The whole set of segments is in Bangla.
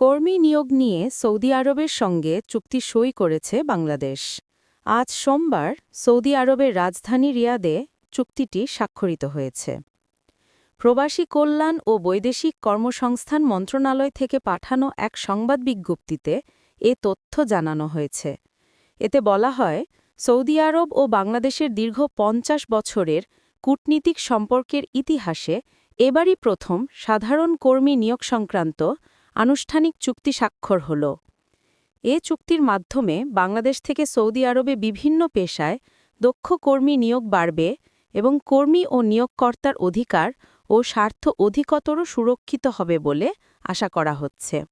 কর্মী নিয়োগ নিয়ে সৌদি আরবের সঙ্গে চুক্তি সই করেছে বাংলাদেশ। আজ সোমবার সৌদি আরবের রাজধানী রিয়াদে চুক্তিটি স্বাক্ষরিত হয়েছে। প্রবাসী কল্যাণ ও বৈদেশিক কর্মসংস্থান মন্ত্রণালয় থেকে পাঠানো এক সংবাদ বিজ্ঞপ্তিতে এ তথ্য জানানো হয়েছে। এতে বলা হয়, সৌদি আরব ও বাংলাদেশের দীর্ঘ পঞ্চাশ বছরের কূটনীতিক সম্পর্কের ইতিহাসে এবারই প্রথম সাধারণ কর্মী নিয়োগ সংক্রান্ত আনুষ্ঠানিক চুক্তি স্বাক্ষর হল। এ চুক্তির মাধ্যমে বাংলাদেশ থেকে সৌদি আরবে বিভিন্ন পেশায় দক্ষ কর্মী নিয়োগ বাড়বে এবং কর্মী ও নিয়োগকর্তার অধিকার ও স্বার্থ অধিকতর সুরক্ষিত হবে বলে আশা করা হচ্ছে।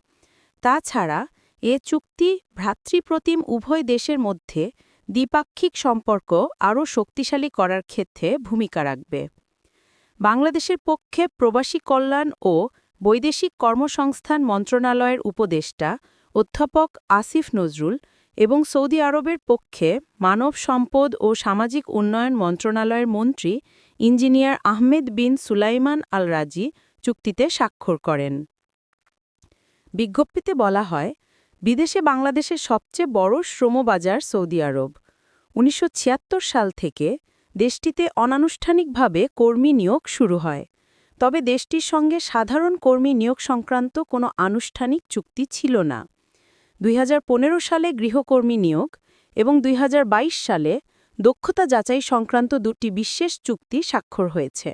তাছাড়া, এ চুক্তি ভ্রাতৃপ্রতিম উভয় দেশের মধ্যে দ্বিপাক্ষিক সম্পর্ক আরও শক্তিশালী করার ক্ষেত্রে ভূমিকা রাখবে। বাংলাদেশের পক্ষে প্রবাসী কল্যাণ ও বৈদেশিক কর্মসংস্থান মন্ত্রণালয়ের উপদেষ্টা অধ্যাপক আসিফ নজরুল এবং সৌদি আরবের পক্ষে মানব সম্পদ ও সামাজিক উন্নয়ন মন্ত্রণালয়ের মন্ত্রী engineer Ahmed bin Sulaiman al Rajhi চুক্তিতে স্বাক্ষর করেন। বিজ্ঞপ্তিতে বলা হয়, বিদেশে বাংলাদেশের সবচেয়ে বড় শ্রমবাজার সৌদি আরব। উনিশশো ছিয়াত্তর সাল থেকে দেশটিতে অনানুষ্ঠানিকভাবে কর্মী নিয়োগ শুরু হয়। তবে দেশটির সঙ্গে সাধারণ কর্মী নিয়োগ সংক্রান্ত কোনো আনুষ্ঠানিক চুক্তি ছিল না। দুই হাজার পনেরো সালে গৃহকর্মী নিয়োগ এবং দুই হাজার বাইশ সালে দক্ষতা যাচাই সংক্রান্ত দুটি বিশেষ চুক্তি স্বাক্ষর হয়েছে।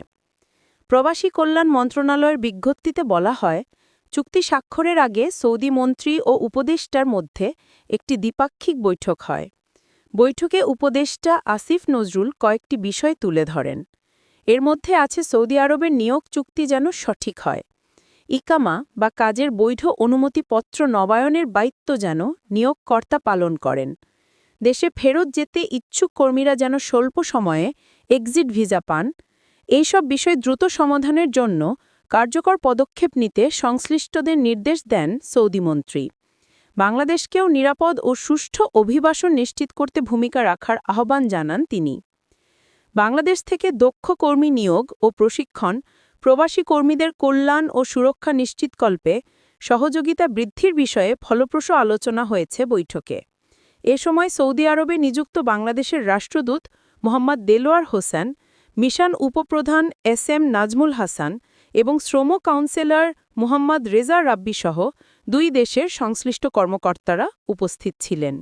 প্রবাসী কল্যাণ মন্ত্রণালয়ের বিজ্ঞপ্তিতে বলা হয়, চুক্তি স্বাক্ষরের আগে সৌদি মন্ত্রী ও উপদেষ্টার মধ্যে একটি দ্বিপাক্ষিক বৈঠক হয়। বৈঠকে উপদেষ্টা আসিফ নজরুল কয়েকটি বিষয় তুলে ধরেন। এর মধ্যে আছে সৌদি আরবের নিয়োগ চুক্তি যেন সঠিক হয়। ইকামা বা কাজের বৈধ অনুমতিপত্র নবায়নের দায়িত্ব যেন নিয়োগকর্তা পালন করেন। দেশে ফেরত যেতে ইচ্ছুক কর্মীরা যেন স্বল্প সময়ে এক্সিট ভিসা পান, এইসব বিষয় দ্রুত সমাধানের জন্য কার্যকর পদক্ষেপ নিতে সংশ্লিষ্টদের নির্দেশ দেন সৌদিমন্ত্রী বাংলাদেশকেও নিরাপদ ও সুষ্ঠু অভিবাসন নিশ্চিত করতে ভূমিকা রাখার আহ্বান জানান তিনি। বাংলাদেশ থেকে দক্ষ কর্মী নিয়োগ ও প্রশিক্ষণ, প্রবাসী কর্মীদের কল্যাণ ও সুরক্ষা নিশ্চিতকল্পে সহযোগিতা বৃদ্ধির বিষয়ে ফলপ্রসূ আলোচনা হয়েছে বৈঠকে। এ সময় সৌদি আরবে নিযুক্ত বাংলাদেশের রাষ্ট্রদূত মোহাম্মদ দেলোয়ার হোসেন, মিশন উপপ্রধান এস এম নাজমুল হাসান এবং শ্রম কাউন্সিলর মোহাম্মদ রেজা রাব্বি সহ দুই দেশের সংশ্লিষ্ট কর্মকর্তারা উপস্থিত ছিলেন।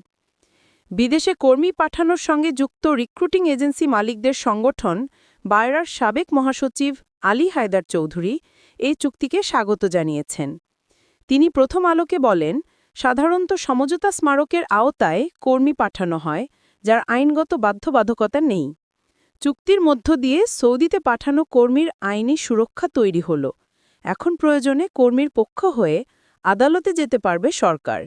বিদেশে কর্মী পাঠানোর সঙ্গে যুক্ত রিক্রুটিং এজেন্সি মালিকদের সংগঠন বায়রার সাবেক মহাসচিব আলী হায়দার চৌধুরী এই চুক্তিকে স্বাগত জানিয়েছেন। তিনি প্রথম আলোকে বলেন, সাধারণত সমঝোতা স্মারকের আওতায় কর্মী পাঠানো হয়, যার আইনগত বাধ্যবাধকতা নেই। চুক্তির মধ্য দিয়ে সৌদিতে পাঠানো কর্মীর আইনি সুরক্ষা তৈরি হল। এখন প্রয়োজনে কর্মীর পক্ষ হয়ে আদালতে যেতে পারবে সরকার।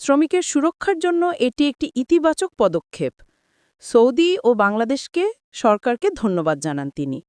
শ্রমিকের সুরক্ষার জন্য এটি একটি ইতিবাচক পদক্ষেপ। সৌদি ও বাংলাদেশকে সরকারকে ধন্যবাদ জানান তিনি।